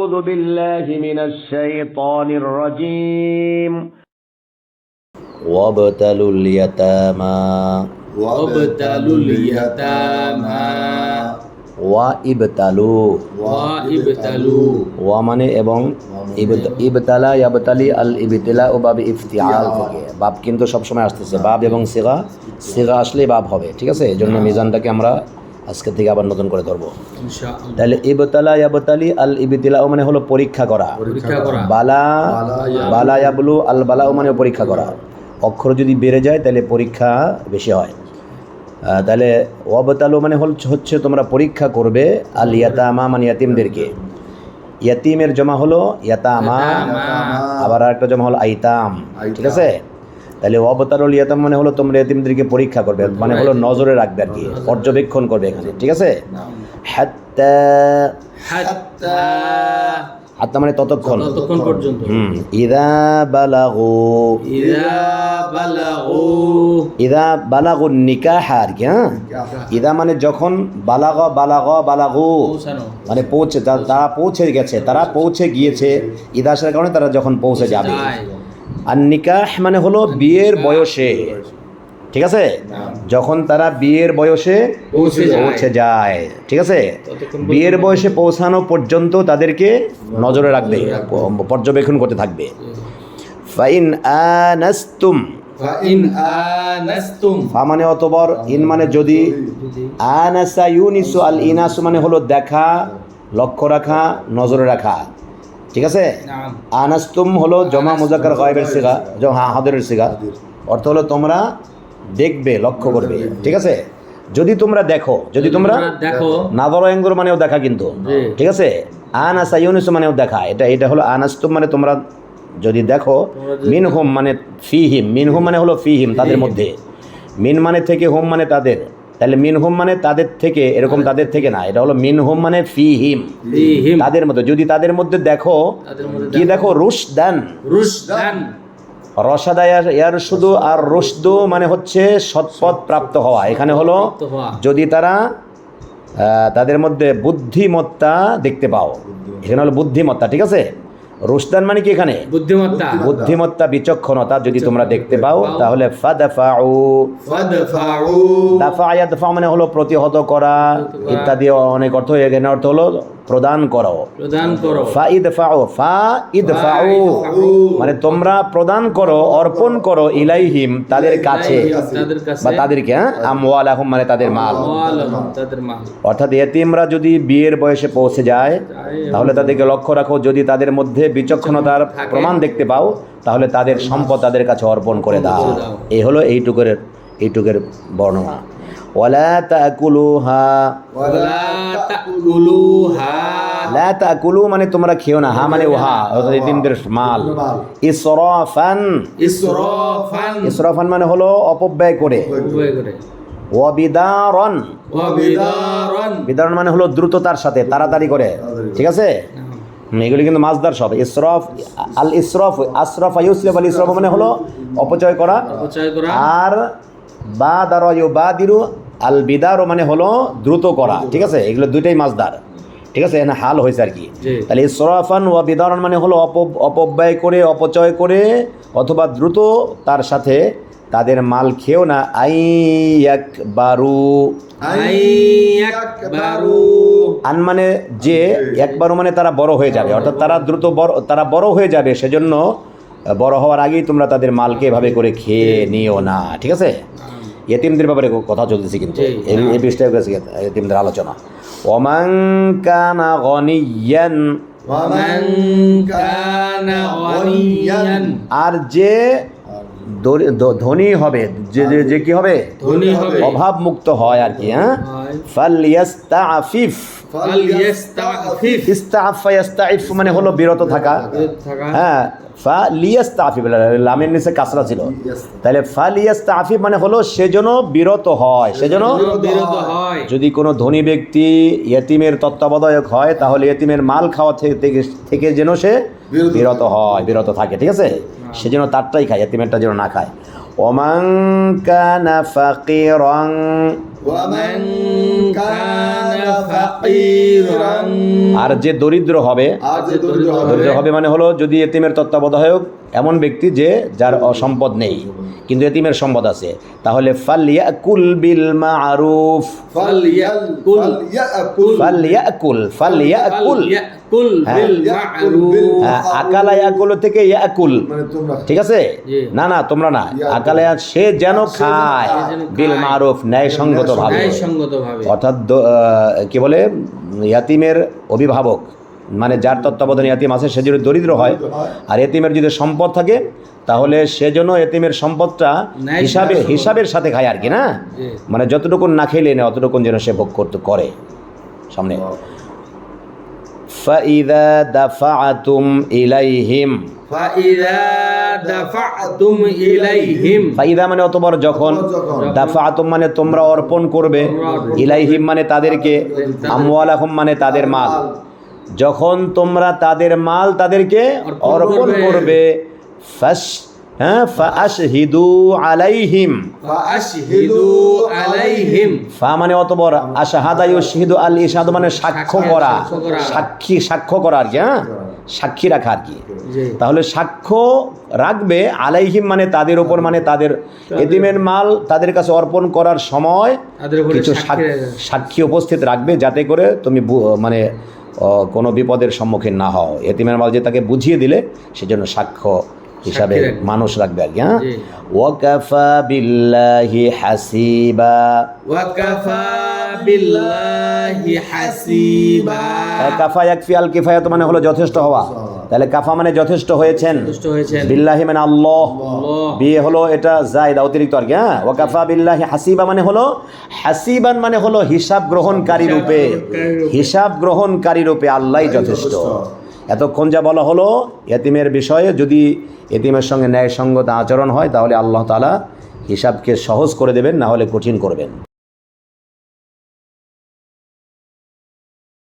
أعوذ بالله من الشيطان الرجيم وابتلوا اليتامى وابتلوا اليتامى ওয়াইবতালু وابتلوا ওয়া মানে এবং ইবত- ইবতালা ইয়াবতালি আল ইবতিলা ও বাব ইফতিয়াল থেকে বাব কিন্তু সবসময় আসতেছে বাব এবং সিগা সিগা আসলেই বাব হবে ঠিক আছে এই জন্য মিজানটাকে আমরা আজকের থেকে আবার নতুন করে ধরবো। তাহলে ইবতালা ইয়াবতালি আল ইবতিলা মানে হলো পরীক্ষা করা। বালা বালা ইয়াবলু। আল বালা মানে পরীক্ষা করা। অক্ষর যদি বেড়ে যায় তাহলে পরীক্ষা বেশি হয়। তাহলে অবতালু মানে হল হচ্ছে তোমরা পরীক্ষা করবে আল ইয়াতামা মানে ইয়াতিমদেরকে। ইয়াতিমের জমা হলো ইয়াতামা। আবার আরেকটা জমা হলো আইতাম। ঠিক আছে? তাহলে অবতারুল ইয়াতাম মানে হলো তোমরা এতিমদেরকে পরীক্ষা করবে মানে হলো নজরে রাখবে আর কি পর্যবেক্ষণ করবে এখানে ঠিক আছে? হাত্তা মানে ততক্ষণ। ততক্ষণ পর্যন্ত। হুম ইদা বালাগু। ইদা বালাগু। ইদা বালাগু নিকাহ আর কি হ্যাঁ? ইদা মানে যখন বালাগ বালাগ বালাগু। মানে পৌঁছে তারা পৌঁছে গেছে তারা পৌঁছে গিয়েছে। ইদাসের কারণে তারা যখন পৌঁছে যাবে। আর নিকাহ মানে হলো বিয়ের বয়সে। ঠিক আছে? যখন তারা বিয়ের বয়সে পৌঁছে যায়। ঠিক আছে? বিয়ের বয়সে পৌঁছানো পর্যন্ত তাদেরকে নজরে রাখবে পর্যবেক্ষণ করতে থাকবে। ফাইন আনাস্তুম। মানে অতবর ইন মানে যদি। আনাসা ইউনিসু আল ইনাসু মানে হলো দেখা লক্ষ্য রাখা নজরে রাখা। ঠিক আছে? আনাস্তুম হলো জমা মুজাকার গয়েবের সিগা হ্যাঁ হাদরের সিগা। অর্থ হলো তোমরা দেখবে লক্ষ্য করবে। ঠিক আছে? যদি তোমরা দেখো যদি তোমরা দেখো। নাদর অ্যাঙ্গুর মানেও দেখা কিন্তু। ঠিক আছে? আনাসা ইউনিস মানেও দেখা। এটা এটা হলো আনাস্তুম মানে তোমরা যদি দেখো মিন হোম মানে ফি হিম মিন হোম মানে হলো ফি হিম তাদের মধ্যে। মিন মানে থেকে হোম মানে তাদের। তাহলে মিন হোম মানে তাদের থেকে এরকম তাদের থেকে না এটা হলো মিন হোম মানে ফি হিম তাদের মধ্যে যদি তাদের মধ্যে দেখো কি দেখো। রুশ দেন রসাদায় এয়ার শুধু আর রুশদু মানে হচ্ছে সৎপথ প্রাপ্ত হওয়া। এখানে হলো যদি তারা তাদের মধ্যে বুদ্ধিমত্তা দেখতে পাও। এখানে হলো বুদ্ধিমত্তা ঠিক আছে? রুশদান মানে কি এখানে? বুদ্ধিমত্তা। বুদ্ধিমত্তা বিচক্ষণতা যদি তোমরা দেখতে পাও তাহলে ফাদাফাউ। ফাদফাউ। দাফা মানে হলো প্রতিহত করা ইত্যাদি অনেক অর্থ এখানে অর্থ হলো প্রদান করো। মানে তোমরা প্রদান করো অর্পণ করো ইলাইহিম তাদের কাছে। বা তাদেরকে হ্যাঁ? আমওয়ালাহুম মানে তাদের মাল। অর্থাৎ এতিমরা যদি বিয়ের বয়সে পৌঁছে যায় তাহলে তাদেরকে লক্ষ্য রাখো যদি তাদের মধ্যে বিচক্ষণতার প্রমাণ দেখতে পাও তাহলে তাদের সম্পদ তাদের কাছে অর্পণ করে দাও। করে দাও। এই হলো এইটুকের এইটুকের বর্ণনা। ওয়ালা তাকুলুহা। ওয়ালা তাকুলুহা। লা তাকুলু মানে তোমরা খেও না হা মানে ওহা মাল। ইসরাফান। ইসরাফান। ইসরাফান মানে হলো অপব্যয় করে। ওয়াবিদারন। ওয়া বিদারান মানে হলো দ্রুততার সাথে তাড়াতাড়ি করে। ঠিক আছে? এগুলি কিন্তু মাছদার সব। ইসরফ আল ইসরফ আশরফ ইউসরফ আল ইসরফ মানে হলো অপচয় করা। আর বা দার বা দিরু আল বিদারও মানে হলো দ্রুত করা ঠিক আছে? এগুলো দুইটাই মাছদার ঠিক আছে? এখানে হাল হয়েছে আর কি। তাহলে ইসরাফান ওয়া বিদারণ মানে হলো অপ অপব্যয় করে অপচয় করে অথবা দ্রুত তার সাথে তাদের মাল খেও না। আই বারু আইয়াকবারু আন মানে যে একবারও মানে তারা বড় হয়ে যাবে অর্থাৎ তারা দ্রুত বড় তারা বড় হয়ে যাবে সেজন্য বড় হওয়ার আগেই তোমরা তাদের মালকে এভাবে করে খেয়ে নিও না ঠিক আছে? এতিমদের ব্যাপারে কথা চলতেছে কিন্তু। এই বিষয়টা হচ্ছে এতিমদের আলোচনা। ওমান কানা গনিয়ান। আর যে ধনী হবে যে যে- যে কি হবে? অভাব মুক্ত হয় আর কি হ্যাঁ? ফালইস্তাফিফ ইস্তাফা ইয়াস্তাইফ মানে হলো বিরত থাকা। থাকা। হ্যাঁ ফা লামের নিচে কাসরা ছিল। তাহলে ফা মানে হলো সেজন্য বিরত হয় সেজন্য যদি কোনো ধনী ব্যক্তি ইয়েতিমের তত্ত্বাবধায়ক হয় তাহলে ইয়েতিমের মাল খাওয়া থেকে থেকে- থেকে যেন সে বিরত হয় বিরত থাকে ঠিক আছে? সে যেন তারটাই খায় ইয়েতিমেরটা যেন না খায়। ওমান কানা ফাকিরং ওয়ামান كان فقيرا আর যে দরিদ্র হবে আর যে দরিদ্র হবে দরিদ্র হবে মানে হলো যদি এতিমের তত্ত্বাবধায়ক এমন ব্যক্তি যে যার সম্পদ নেই কিন্তু এতিমের সম্পদ আছে। তাহলে ফালিয়াকুল বিল মারুফ। ফালিয়াকুল ফালিয়াকুল। হ্যাঁ। হ্যাঁ, থেকে ইয়াকুল। ঠিক আছে? না না তোমরা না। সে যেন খায় বিল অর্থাৎ কি বলে? ইয়াতিমের অভিভাবক। মানে যার তত্ত্বাবধানে ইয়াতিম আছে সে যদি দরিদ্র হয়। আর ইয়াতিমের যদি সম্পদ থাকে তাহলে সে যেন এতিমের সম্পদটা ন্যায় হিসাবে হিসাবে। হিসাবের সাথে খায় আর কি না জি। মানে যতটুকু না খেলে না অতটুকু যেন সে ভোগ করতে করে সামনে فإذا دفعتم إليهم فإذا دفعتم إليهم ফাইদা মানে অতবার যখন যখন। দাফাতুম মানে তোমরা অর্পণ করবে তোমরা অর্পণ ইলাইহিম মানে তাদেরকে আমওয়ালাহুম মানে তাদের মাল যখন তোমরা তাদের মাল তাদেরকে অর্পণ অর্পণ করবে। ফাস হ্যাঁ ফাশহিদু আলাইহিম। ফাশহিদু আলাইহিম। ফা মানে অতবর আশহাদা ইউশহিদু আল ইশহাদ মানে সাক্ষ্য করা সাক্ষী সাক্ষ্য করা আর কি হ্যাঁ? সাক্ষী রাখা আর কি। তাহলে সাক্ষ্য রাখবে আলাইহিম মানে তাদের ওপর মানে তাদের এদিমের মাল তাদের কাছে অর্পণ করার সময় কিছু সাক্ষী উপস্থিত রাখবে যাতে করে তুমি মানে কোনো বিপদের সম্মুখীন না হও। এতিমের মাল যে তাকে বুঝিয়ে দিলে সেজন্য সাক্ষ্য হিসাবে মানুষ রাখবে আর কি হ্যাঁ? ওয়াকাফা বিল্লাহি হাসিবা। ওয়াকাফা কাফা এক ফিয়াল কিফায়াত মানে হলো যথেষ্ট হওয়া। তাহলে কাফা মানে যথেষ্ট হয়েছেন। বিল্লাহি মানে আল্লাহ। বিয়ে হলো এটা জায়দ অতিরিক্ত আর কি হ্যাঁ? ওয়াকাফা বিল্লাহি হাসিবা মানে হলো হাসিবান মানে হলো হিসাব গ্রহণকারী রূপে। হিসাব গ্রহণকারী রূপে আল্লাহই যথেষ্ট। এতক্ষণ যা বলা হলো, এতিমের বিষয়ে যদি এতিমের সঙ্গে ন্যায়সঙ্গত আচরণ হয়, তাহলে আল্লাহ তালা হিসাবকে সহজ করে দেবেন, না হলে কঠিন করবেন।